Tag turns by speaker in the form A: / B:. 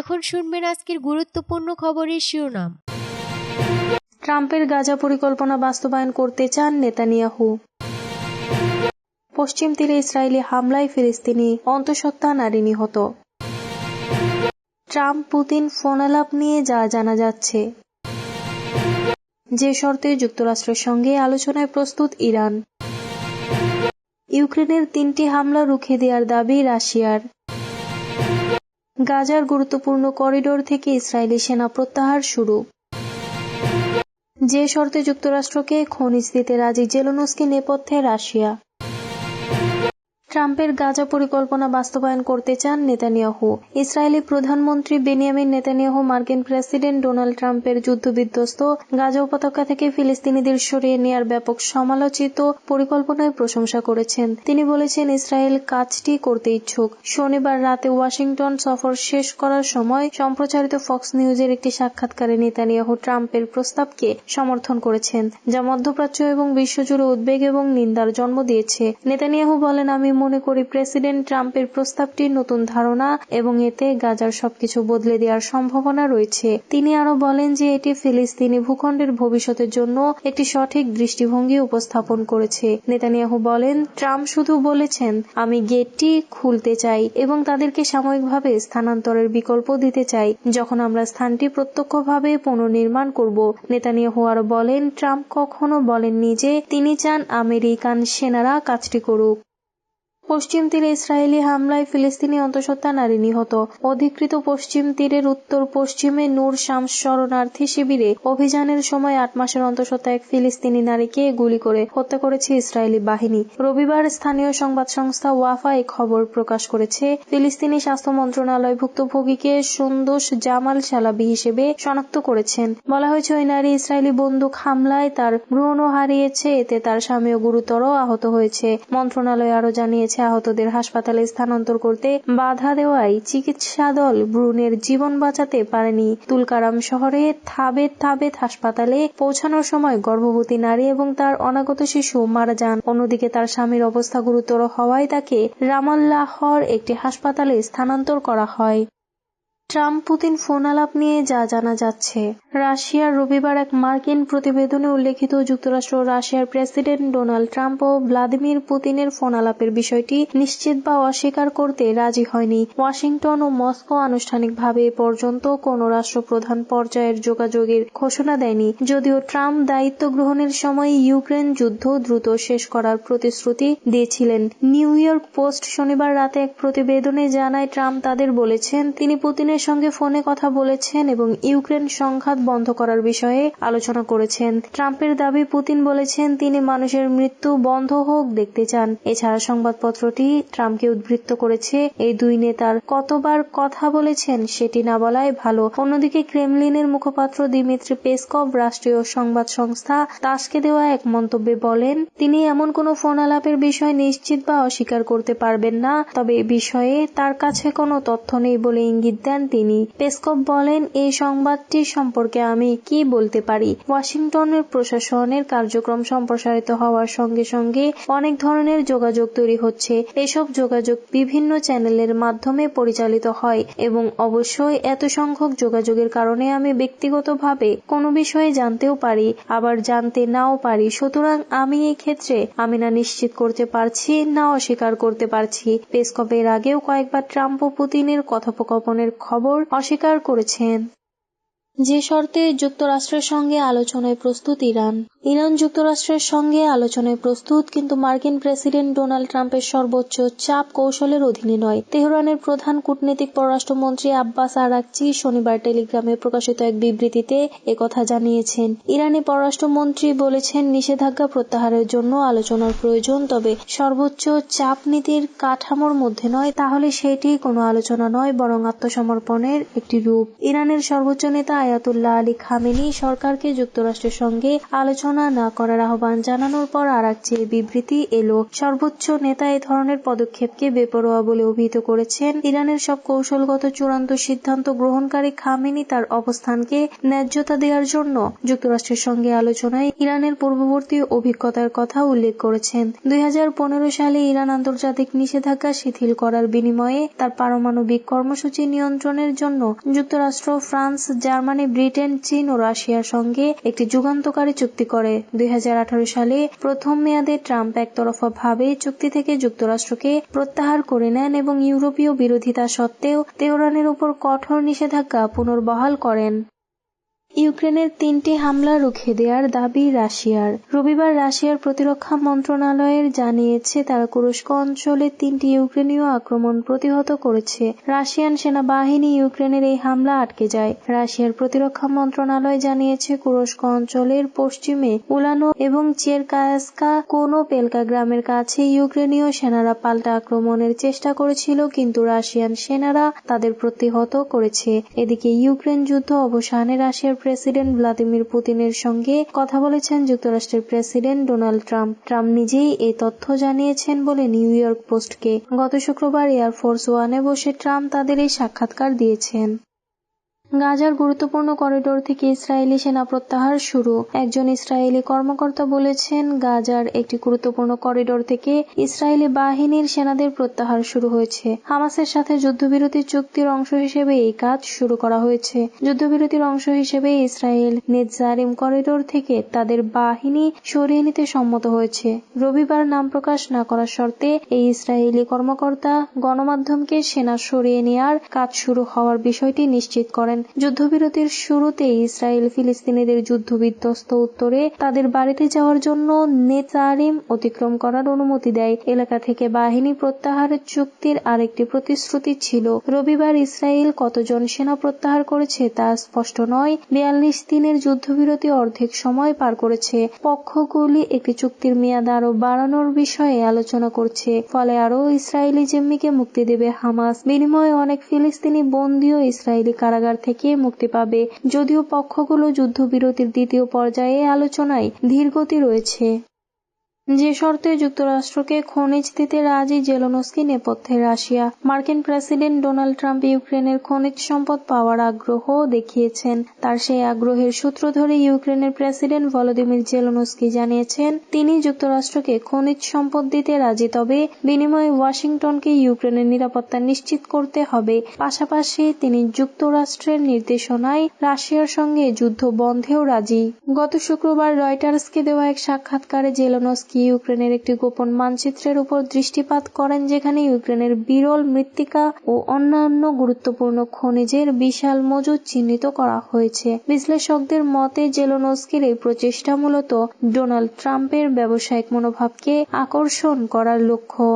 A: এখন শুনবেন আজকের গুরুত্বপূর্ণ খবরের শিরোনাম ট্রাম্পের গাজা পরিকল্পনা বাস্তবায়ন করতে চান নেতানিয়াহু পশ্চিম তীরে ইসরায়েলি হামলায় ফিলিস্তিনি অন্তঃসত্ত্বা নারী নিহত ট্রাম্প পুতিন ফোনালাপ নিয়ে যা জানা যাচ্ছে যে শর্তে যুক্তরাষ্ট্রের সঙ্গে আলোচনায় প্রস্তুত ইরান ইউক্রেনের তিনটি হামলা রুখে দেওয়ার দাবি রাশিয়ার গাজার গুরুত্বপূর্ণ করিডোর থেকে ইসরায়েলি সেনা প্রত্যাহার শুরু যে শর্তে যুক্তরাষ্ট্রকে খনিজ দিতে রাজি জেলোনস্কি নেপথ্যে রাশিয়া ট্রাম্পের গাজা পরিকল্পনা বাস্তবায়ন করতে চান নেতানিয়াহু ইসরায়েলি প্রধানমন্ত্রী বেনিয়ামিন নেতানিয়াহু মার্কিন প্রেসিডেন্ট ডোনাল্ড ট্রাম্পের যুদ্ধবিধ্বস্ত গাজা উপত্যকা থেকে ফিলিস্তিনিদের সরিয়ে নেয়ার ব্যাপক সমালোচিত পরিকল্পনায় প্রশংসা করেছেন তিনি বলেছেন ইসরায়েল কাজটি করতে ইচ্ছুক শনিবার রাতে ওয়াশিংটন সফর শেষ করার সময় সম্প্রচারিত ফক্স নিউজের একটি সাক্ষাৎকারে নেতানিয়াহু ট্রাম্পের প্রস্তাবকে সমর্থন করেছেন যা মধ্যপ্রাচ্য এবং বিশ্বজুড়ে উদ্বেগ এবং নিন্দার জন্ম দিয়েছে নেতানিয়াহু বলেন আমি মনে করি প্রেসিডেন্ট ট্রাম্পের প্রস্তাবটি নতুন ধারণা এবং এতে গাজার সবকিছু বদলে দেওয়ার সম্ভাবনা রয়েছে তিনি আরো বলেন যে এটি ফিলিস্তিনি ভূখণ্ডের ভবিষ্যতের জন্য একটি সঠিক দৃষ্টিভঙ্গি উপস্থাপন করেছে নেতানিয়াহু বলেন ট্রাম্প শুধু বলেছেন আমি গেটটি খুলতে চাই এবং তাদেরকে সাময়িকভাবে স্থানান্তরের বিকল্প দিতে চাই যখন আমরা স্থানটি প্রত্যক্ষভাবে পুনর্নির্মাণ করব নেতানিয়াহু আরো বলেন ট্রাম্প কখনো বলেননি যে তিনি চান আমেরিকান সেনারা কাজটি করুক পশ্চিম তীরে ইসরায়েলি হামলায় ফিলিস্তিনি অন্তঃসত্ত্বা নারী নিহত অধিকৃত পশ্চিম তীরের উত্তর পশ্চিমে নূর শামস শরণার্থী শিবিরে অভিযানের সময় আট মাসের অন্তঃসত্ত্বা এক ফিলিস্তিনি নারীকে গুলি করে হত্যা করেছে ইসরায়েলি বাহিনী রবিবার স্থানীয় সংবাদ সংস্থা ওয়াফা এই খবর প্রকাশ করেছে ফিলিস্তিনি স্বাস্থ্য মন্ত্রণালয় ভুক্তভোগীকে সুন্দোষ জামাল সালাবি হিসেবে শনাক্ত করেছেন বলা হয়েছে ওই নারী ইসরায়েলি বন্দুক হামলায় তার ভ্রণ হারিয়েছে এতে তার স্বামীও গুরুতর আহত হয়েছে মন্ত্রণালয় আরও জানিয়েছে হয়েছে আহতদের হাসপাতালে স্থানান্তর করতে বাধা দেওয়ায় চিকিৎসা দল ব্রুনের জীবন বাঁচাতে পারেনি তুলকারাম শহরে থাবে থাবে হাসপাতালে পৌঁছানোর সময় গর্ভবতী নারী এবং তার অনাগত শিশু মারা যান অন্যদিকে তার স্বামীর অবস্থা গুরুতর হওয়ায় তাকে রামাল্লাহর একটি হাসপাতালে স্থানান্তর করা হয় ট্রাম্প পুতিন ফোন আলাপ নিয়ে যা জানা যাচ্ছে রাশিয়ার রবিবার এক মার্কিন প্রতিবেদনে উল্লেখিত যুক্তরাষ্ট্র রাশিয়ার প্রেসিডেন্ট ডোনাল্ড ট্রাম্প ও ভ্লাদিমির পুতিনের ফোন আলাপের বিষয়টি নিশ্চিত বা অস্বীকার করতে রাজি হয়নি ওয়াশিংটন ও মস্কো আনুষ্ঠানিকভাবে এ পর্যন্ত কোন রাষ্ট্রপ্রধান পর্যায়ের যোগাযোগের ঘোষণা দেয়নি যদিও ট্রাম্প দায়িত্ব গ্রহণের সময় ইউক্রেন যুদ্ধ দ্রুত শেষ করার প্রতিশ্রুতি দিয়েছিলেন নিউ ইয়র্ক পোস্ট শনিবার রাতে এক প্রতিবেদনে জানায় ট্রাম্প তাদের বলেছেন তিনি পুতিনের পুতিনের সঙ্গে ফোনে কথা বলেছেন এবং ইউক্রেন সংঘাত বন্ধ করার বিষয়ে আলোচনা করেছেন ট্রাম্পের দাবি পুতিন বলেছেন তিনি মানুষের মৃত্যু বন্ধ হোক দেখতে চান এছাড়া সংবাদপত্রটি ট্রাম্পকে উদ্বৃত্ত করেছে এই দুই নেতার কতবার কথা বলেছেন সেটি না বলাই ভালো অন্যদিকে ক্রেমলিনের মুখপাত্র দিমিত্রি পেসকভ রাষ্ট্রীয় সংবাদ সংস্থা তাসকে দেওয়া এক মন্তব্যে বলেন তিনি এমন কোনো ফোন আলাপের বিষয় নিশ্চিত বা অস্বীকার করতে পারবেন না তবে এ বিষয়ে তার কাছে কোনো তথ্য নেই বলে ইঙ্গিত দেন তিনি পেসকপ বলেন এই সংবাদটি সম্পর্কে আমি কি বলতে পারি ওয়াশিংটনের প্রশাসনের কার্যক্রম সম্প্রসারিত হওয়ার সঙ্গে সঙ্গে অনেক ধরনের যোগাযোগ তৈরি হচ্ছে এসব যোগাযোগ বিভিন্ন চ্যানেলের মাধ্যমে পরিচালিত হয় এবং অবশ্যই এত সংখ্যক যোগাযোগের কারণে আমি ব্যক্তিগতভাবে কোনো বিষয়ে জানতেও পারি আবার জানতে নাও পারি সুতরাং আমি এই ক্ষেত্রে আমি না নিশ্চিত করতে পারছি না অস্বীকার করতে পারছি পেসকপের আগেও কয়েকবার ট্রাম্প ও পুতিনের কথোপকথনের খবর খবর অস্বীকার করেছেন যে শর্তে যুক্তরাষ্ট্রের সঙ্গে আলোচনায় প্রস্তুত ইরান ইরান যুক্তরাষ্ট্রের সঙ্গে আলোচনায় প্রস্তুত কিন্তু মার্কিন প্রেসিডেন্ট ডোনাল্ড ট্রাম্পের সর্বোচ্চ চাপ কৌশলের অধীনে নয় তেহরানের প্রধান কূটনীতিক পররাষ্ট্রমন্ত্রী আব্বাস আরাকচি শনিবার টেলিগ্রামে প্রকাশিত এক বিবৃতিতে একথা জানিয়েছেন ইরানি পররাষ্ট্রমন্ত্রী বলেছেন নিষেধাজ্ঞা প্রত্যাহারের জন্য আলোচনার প্রয়োজন তবে সর্বোচ্চ চাপ নীতির কাঠামোর মধ্যে নয় তাহলে সেটি কোনো আলোচনা নয় বরং আত্মসমর্পণের একটি রূপ ইরানের সর্বোচ্চ নেতা আয়াতুল্লাহ আলী খামেনি সরকারকে যুক্তরাষ্ট্রের সঙ্গে আলোচনা না করার আহ্বান জানানোর পর আর যে বিবৃতি এলো সর্বোচ্চ নেতা এ ধরনের পদক্ষেপকে বেপরোয়া বলে অভিহিত করেছেন ইরানের সব কৌশলগত চূড়ান্ত সিদ্ধান্ত গ্রহণকারী খামেনি তার অবস্থানকে ন্যায্যতা দেওয়ার জন্য যুক্তরাষ্ট্রের সঙ্গে আলোচনায় ইরানের পূর্ববর্তী অভিজ্ঞতার কথা উল্লেখ করেছেন দুই সালে ইরান আন্তর্জাতিক নিষেধাজ্ঞা শিথিল করার বিনিময়ে তার পারমাণবিক কর্মসূচি নিয়ন্ত্রণের জন্য যুক্তরাষ্ট্র ফ্রান্স জার্মানি মানে ব্রিটেন চীন ও রাশিয়ার সঙ্গে একটি যুগান্তকারী চুক্তি করে দুই সালে প্রথম মেয়াদে ট্রাম্প একতরফাভাবে চুক্তি থেকে যুক্তরাষ্ট্রকে প্রত্যাহার করে নেন এবং ইউরোপীয় বিরোধিতা সত্ত্বেও তেহরানের উপর কঠোর নিষেধাজ্ঞা পুনর্বহাল করেন ইউক্রেনের তিনটি হামলা রুখে দেওয়ার দাবি রাশিয়ার রবিবার রাশিয়ার প্রতিরক্ষা মন্ত্রণালয়ের জানিয়েছে তারা কুরস্ক অঞ্চলে তিনটি ইউক্রেনীয় আক্রমণ প্রতিহত করেছে রাশিয়ান সেনাবাহিনী ইউক্রেনের এই হামলা আটকে যায় রাশিয়ার প্রতিরক্ষা মন্ত্রণালয় জানিয়েছে কুরস্ক অঞ্চলের পশ্চিমে উলানো এবং চেরকায়াস্কা কোনো পেলকা গ্রামের কাছে ইউক্রেনীয় সেনারা পাল্টা আক্রমণের চেষ্টা করেছিল কিন্তু রাশিয়ান সেনারা তাদের প্রতিহত করেছে এদিকে ইউক্রেন যুদ্ধ অবসানে রাশিয়ার প্রেসিডেন্ট ভ্লাদিমির পুতিনের সঙ্গে কথা বলেছেন যুক্তরাষ্ট্রের প্রেসিডেন্ট ডোনাল্ড ট্রাম্প ট্রাম্প নিজেই এই তথ্য জানিয়েছেন বলে নিউ ইয়র্ক পোস্টকে গত শুক্রবার এয়ারফোর্স ওয়ানে বসে ট্রাম্প তাদের এই সাক্ষাৎকার দিয়েছেন গাজার গুরুত্বপূর্ণ করিডোর থেকে ইসরায়েলি সেনা প্রত্যাহার শুরু একজন ইসরায়েলি কর্মকর্তা বলেছেন গাজার একটি গুরুত্বপূর্ণ করিডোর থেকে ইসরায়েলি বাহিনীর সেনাদের প্রত্যাহার শুরু হয়েছে হামাসের সাথে যুদ্ধবিরতি চুক্তির অংশ হিসেবে এই কাজ শুরু করা হয়েছে যুদ্ধবিরতির অংশ হিসেবে ইসরায়েল নেজারিম করিডোর থেকে তাদের বাহিনী সরিয়ে নিতে সম্মত হয়েছে রবিবার নাম প্রকাশ না করার শর্তে এই ইসরায়েলি কর্মকর্তা গণমাধ্যমকে সেনা সরিয়ে নেয়ার কাজ শুরু হওয়ার বিষয়টি নিশ্চিত করেন করেন যুদ্ধবিরতির শুরুতে ইসরায়েল ফিলিস্তিনিদের যুদ্ধ বিধ্বস্ত উত্তরে তাদের বাড়িতে যাওয়ার জন্য নেতারিম অতিক্রম করার অনুমতি দেয় এলাকা থেকে বাহিনী প্রত্যাহার চুক্তির আরেকটি প্রতিশ্রুতি ছিল রবিবার ইসরায়েল কতজন সেনা প্রত্যাহার করেছে তা স্পষ্ট নয় বিয়াল্লিশ দিনের যুদ্ধবিরতি অর্ধেক সময় পার করেছে পক্ষগুলি একটি চুক্তির মেয়াদ আরো বাড়ানোর বিষয়ে আলোচনা করছে ফলে আরও ইসরায়েলি জেম্মিকে মুক্তি দেবে হামাস বিনিময়ে অনেক ফিলিস্তিনি বন্দীও ইসরায়েলি কারাগার থেকে মুক্তি পাবে যদিও পক্ষগুলো যুদ্ধবিরতির দ্বিতীয় পর্যায়ে আলোচনায় ধীরগতি রয়েছে যে শর্তে যুক্তরাষ্ট্রকে খনিজ দিতে রাজি জেলনস্কি নেপথ্যে রাশিয়া মার্কিন প্রেসিডেন্ট ডোনাল্ড ট্রাম্প ইউক্রেনের খনিজ সম্পদ পাওয়ার আগ্রহ দেখিয়েছেন তার সেই আগ্রহের সূত্র ধরে ইউক্রেনের প্রেসিডেন্ট ভলোদিমির জেলনস্কি জানিয়েছেন তিনি যুক্তরাষ্ট্রকে খনিজ সম্পদ দিতে রাজি তবে বিনিময়ে ওয়াশিংটনকে ইউক্রেনের নিরাপত্তা নিশ্চিত করতে হবে পাশাপাশি তিনি যুক্তরাষ্ট্রের নির্দেশনায় রাশিয়ার সঙ্গে যুদ্ধ বন্ধেও রাজি গত শুক্রবার রয়টার্সকে দেওয়া এক সাক্ষাৎকারে জেলনস্কি জেলেনস্কি ইউক্রেনের একটি গোপন মানচিত্রের উপর দৃষ্টিপাত করেন যেখানে ইউক্রেনের বিরল মৃত্তিকা ও অন্যান্য গুরুত্বপূর্ণ খনিজের বিশাল মজুদ চিহ্নিত করা হয়েছে বিশ্লেষকদের মতে জেলোনস্কির এই প্রচেষ্টা মূলত ডোনাল্ড ট্রাম্পের ব্যবসায়িক মনোভাবকে আকর্ষণ করার লক্ষ্য